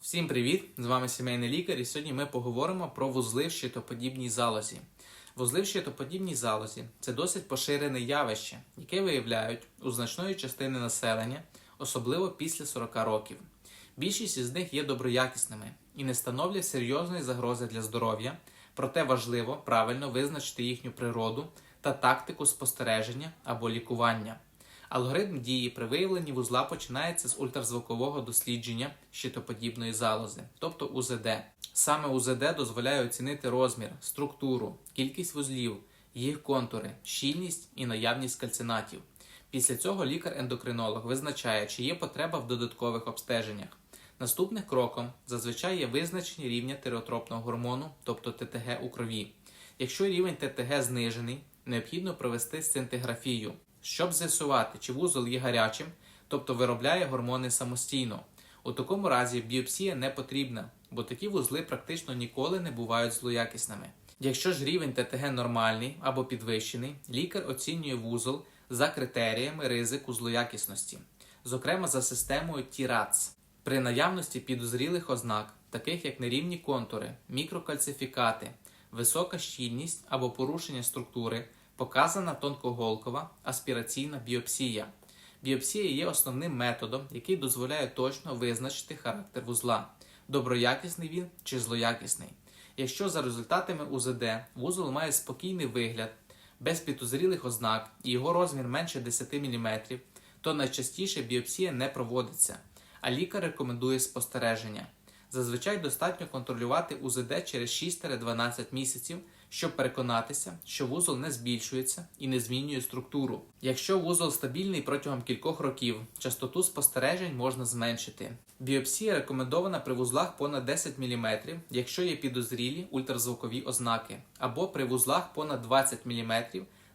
Всім привіт! З вами сімейний лікар, і сьогодні ми поговоримо про вузли в щитоподібній залозі. Вузли в щитоподібній залозі це досить поширене явище, яке виявляють у значної частини населення, особливо після 40 років. Більшість із них є доброякісними і не становлять серйозної загрози для здоров'я, проте важливо правильно визначити їхню природу та тактику спостереження або лікування. Алгоритм дії при виявленні вузла починається з ультразвукового дослідження щитоподібної залози, тобто УЗД. Саме УЗД дозволяє оцінити розмір, структуру, кількість вузлів, їх контури, щільність і наявність кальцинатів. Після цього лікар-ендокринолог визначає, чи є потреба в додаткових обстеженнях. Наступним кроком зазвичай є визначення рівня тиреотропного гормону, тобто ТТГ у крові. Якщо рівень ТТГ знижений, необхідно провести сцинтиграфію, щоб з'ясувати, чи вузол є гарячим, тобто виробляє гормони самостійно. У такому разі біопсія не потрібна, бо такі вузли практично ніколи не бувають злоякісними. Якщо ж рівень ТТГ нормальний або підвищений, лікар оцінює вузол за критеріями ризику злоякісності, зокрема за системою TIRATS. При наявності підозрілих ознак, таких як нерівні контури, мікрокальцифікати, висока щільність або порушення структури, показана тонкоголкова аспіраційна біопсія. Біопсія є основним методом, який дозволяє точно визначити характер вузла, доброякісний він чи злоякісний. Якщо за результатами УЗД вузол має спокійний вигляд, без підозрілих ознак і його розмір менше 10 мм, то найчастіше біопсія не проводиться, а лікар рекомендує спостереження. Зазвичай достатньо контролювати УЗД через 6-12 місяців, щоб переконатися, що вузол не збільшується і не змінює структуру. Якщо вузол стабільний протягом кількох років, частоту спостережень можна зменшити. Біопсія рекомендована при вузлах понад 10 мм, якщо є підозрілі ультразвукові ознаки, або при вузлах понад 20 мм,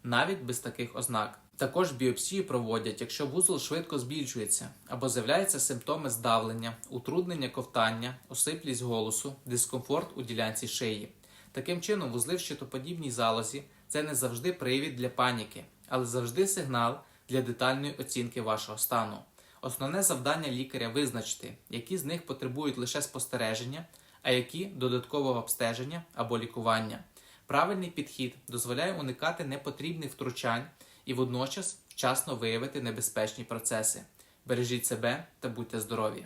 навіть без таких ознак. Також біопсію проводять, якщо вузол швидко збільшується або з'являються симптоми здавлення, утруднення ковтання, осиплість голосу, дискомфорт у ділянці шиї. Таким чином, вузли в щитоподібній залозі це не завжди привід для паніки, але завжди сигнал для детальної оцінки вашого стану. Основне завдання лікаря визначити, які з них потребують лише спостереження, а які додаткового обстеження або лікування. Правильний підхід дозволяє уникати непотрібних втручань і водночас вчасно виявити небезпечні процеси. Бережіть себе та будьте здорові!